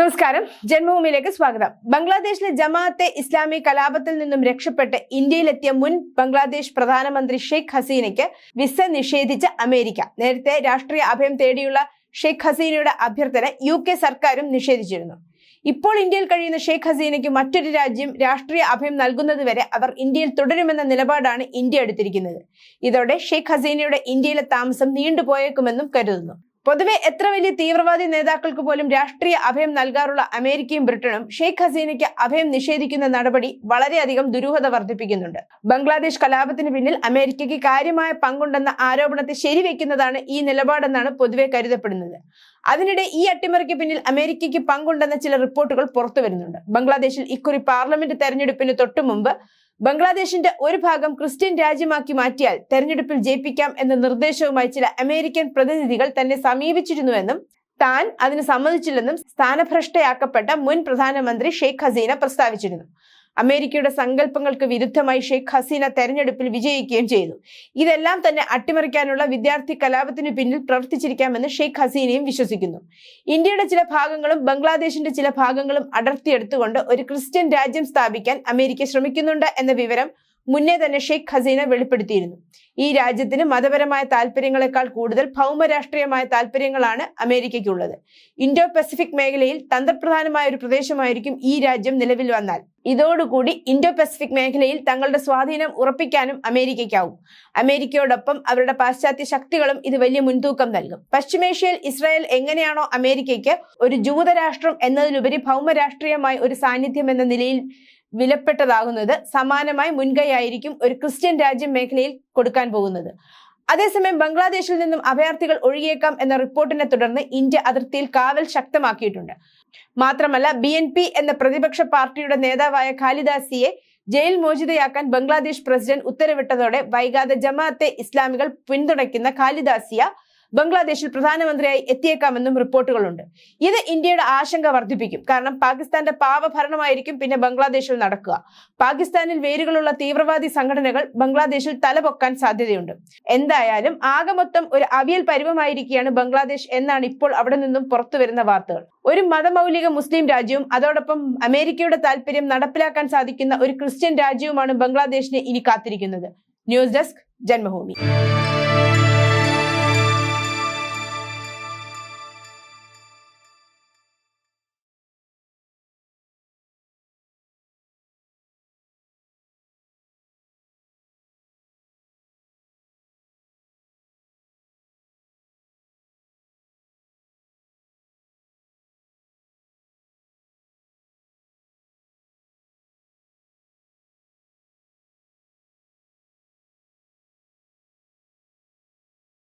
നമസ്കാരം. ജന്മഭൂമിയിലേക്ക് സ്വാഗതം. ബംഗ്ലാദേശിലെ ജമാഅത്തെ ഇസ്ലാമി കലാപത്തിൽ നിന്നും രക്ഷപ്പെട്ട് ഇന്ത്യയിലെത്തിയ മുൻ ബംഗ്ലാദേശ് പ്രധാനമന്ത്രി ഷെയ്ഖ് ഹസീനയ്ക്ക് വിസ നിഷേധിച്ച അമേരിക്ക. നേരത്തെ രാഷ്ട്രീയ അഭയം തേടിയുള്ള ഷെയ്ഖ് ഹസീനയുടെ അഭ്യർത്ഥന യു കെ സർക്കാരും നിഷേധിച്ചിരുന്നു. ഇപ്പോൾ ഇന്ത്യയിൽ കഴിയുന്ന ഷെയ്ഖ് ഹസീനയ്ക്ക് മറ്റൊരു രാജ്യം രാഷ്ട്രീയ അഭയം നൽകുന്നതുവരെ അവർ ഇന്ത്യയിൽ തുടരുമെന്ന നിലപാടാണ് ഇന്ത്യ എടുത്തിരിക്കുന്നത്. ഇതോടെ ഷെയ്ഖ് ഹസീനയുടെ ഇന്ത്യയിലെ താമസം നീണ്ടുപോയേക്കുമെന്നും കരുതുന്നു. പൊതുവെ എത്ര വലിയ തീവ്രവാദി നേതാക്കൾക്ക് പോലും രാഷ്ട്രീയ അഭയം നൽകാറുള്ള അമേരിക്കയും ബ്രിട്ടനും ഷെയ്ഖ് ഹസീനയ്ക്ക് അഭയം നിഷേധിക്കുന്ന നടപടി വളരെയധികം ദുരൂഹത വർദ്ധിപ്പിക്കുന്നുണ്ട്. ബംഗ്ലാദേശ് കലാപത്തിന് പിന്നിൽ അമേരിക്കയ്ക്ക് കാര്യമായ പങ്കുണ്ടെന്ന ആരോപണത്തെ ശരിവെക്കുന്നതാണ് ഈ നിലപാടെന്നാണ് പൊതുവെ കരുതപ്പെടുന്നത്. അതിനിടെ ഈ അട്ടിമറിക്ക് പിന്നിൽ അമേരിക്കയ്ക്ക് പങ്കുണ്ടെന്ന ചില റിപ്പോർട്ടുകൾ പുറത്തു വരുന്നുണ്ട് ബംഗ്ലാദേശിൽ ഇക്കുറി പാർലമെന്റ് തെരഞ്ഞെടുപ്പിന് തൊട്ടു മുമ്പ് ബംഗ്ലാദേശിന്റെ ഒരു ഭാഗം ക്രിസ്ത്യൻ രാജ്യമാക്കി മാറ്റിയാൽ തെരഞ്ഞെടുപ്പിൽ ജയിപ്പിക്കാം എന്ന നിർദ്ദേശവുമായി ചില അമേരിക്കൻ പ്രതിനിധികൾ തന്നെ സമീപിച്ചിരുന്നുവെന്നും താൻ അതിന് സമ്മതിച്ചില്ലെന്നും സ്ഥാനഭ്രഷ്ടയാക്കപ്പെട്ട മുൻ പ്രധാനമന്ത്രി ഷെയ്ഖ് ഹസീന പ്രസ്താവിച്ചിരുന്നു. അമേരിക്കയുടെ സങ്കല്പങ്ങൾക്ക് വിരുദ്ധമായി ഷെയ്ഖ് ഹസീന തെരഞ്ഞെടുപ്പിൽ വിജയിക്കുകയും ചെയ്തു. ഇതെല്ലാം തന്നെ അട്ടിമറിക്കാനുള്ള വിദ്യാർത്ഥി കലാപത്തിന് പിന്നിൽ പ്രവർത്തിച്ചിരിക്കാമെന്ന് ഷെയ്ഖ് ഹസീനയും വിശ്വസിക്കുന്നു. ഇന്ത്യയുടെ ചില ഭാഗങ്ങളും ബംഗ്ലാദേശിന്റെ ചില ഭാഗങ്ങളും അടർത്തിയെടുത്തുകൊണ്ട് ഒരു ക്രിസ്ത്യൻ രാജ്യം സ്ഥാപിക്കാൻ അമേരിക്ക ശ്രമിക്കുന്നുണ്ട് എന്ന വിവരം മുന്നേ തന്നെ ഷെയ്ഖ് ഹസീന വെളിപ്പെടുത്തിയിരുന്നു. ഈ രാജ്യത്തിന് മതപരമായ താല്പര്യങ്ങളെക്കാൾ കൂടുതൽ ഭൗമരാഷ്ട്രീയമായ താല്പര്യങ്ങളാണ് അമേരിക്കയ്ക്കുള്ളത്. ഇൻഡോ പസഫിക് മേഖലയിൽ തന്ത്രപ്രധാനമായ ഒരു പ്രദേശമായിരിക്കും ഈ രാജ്യം നിലവിൽ വന്നാൽ. ഇതോടുകൂടി ഇൻഡോ പസഫിക് മേഖലയിൽ തങ്ങളുടെ സ്വാധീനം ഉറപ്പിക്കാനും അമേരിക്കയ്ക്കാവും. അമേരിക്കയോടൊപ്പം അവരുടെ പാശ്ചാത്യ ശക്തികളും ഇത് വലിയ മുൻതൂക്കം നൽകും. പശ്ചിമേഷ്യയിൽ ഇസ്രായേൽ എങ്ങനെയാണോ അമേരിക്കയ്ക്ക് ഒരു ജൂതരാഷ്ട്രം എന്നതിലുപരി ഭൗമരാഷ്ട്രീയമായ ഒരു സാന്നിധ്യം എന്ന നിലയിൽ വിലപ്പെട്ടതാകുന്നത് സമാനമായി മുൻകൈയായിരിക്കും ഒരു ക്രിസ്ത്യൻ രാജ്യം മേഖലയിൽ കൊടുക്കാൻ പോകുന്നത്. അതേസമയം ബംഗ്ലാദേശിൽ നിന്നും അഭയാർത്ഥികൾ ഒഴിയേക്കാം എന്ന റിപ്പോർട്ടിനെ തുടർന്ന് ഇന്ത്യ അതിർത്തിയിൽ കാവൽ ശക്തമാക്കിയിട്ടുണ്ട്. മാത്രമല്ല ബി എന്ന പ്രതിപക്ഷ പാർട്ടിയുടെ നേതാവായ ഖാലിദാസിയെ ജയിൽ മോചിതയാക്കാൻ ബംഗ്ലാദേശ് പ്രസിഡന്റ് ഉത്തരവിട്ടതോടെ വൈകാതെ ജമാഅത്തെ ഇസ്ലാമികൾ പിന്തുണയ്ക്കുന്ന ഖാലിദാസിയ ബംഗ്ലാദേശിൽ പ്രധാനമന്ത്രിയായി എത്തിയേക്കാമെന്നും റിപ്പോർട്ടുകളുണ്ട്. ഇത് ഇന്ത്യയുടെ ആശങ്ക വർദ്ധിപ്പിക്കും. കാരണം പാകിസ്ഥാന്റെ പാവഭരണമായിരിക്കും പിന്നെ ബംഗ്ലാദേശിൽ നടക്കുക. പാകിസ്ഥാനിൽ വേരുകളുള്ള തീവ്രവാദി സംഘടനകൾ ബംഗ്ലാദേശിൽ തലപൊക്കാൻ സാധ്യതയുണ്ട്. എന്തായാലും ആകെ ഒരു അവിയൽ പരുവമായിരിക്കുകയാണ് ബംഗ്ലാദേശ് എന്നാണ് ഇപ്പോൾ അവിടെ നിന്നും പുറത്തു വരുന്ന വാർത്തകൾ. ഒരു മതമൗലിക മുസ്ലിം രാജ്യവും അതോടൊപ്പം അമേരിക്കയുടെ താല്പര്യം നടപ്പിലാക്കാൻ സാധിക്കുന്ന ഒരു ക്രിസ്ത്യൻ രാജ്യവുമാണ് ബംഗ്ലാദേശിനെ ഇനി കാത്തിരിക്കുന്നത്. News desk Janmabhoomi.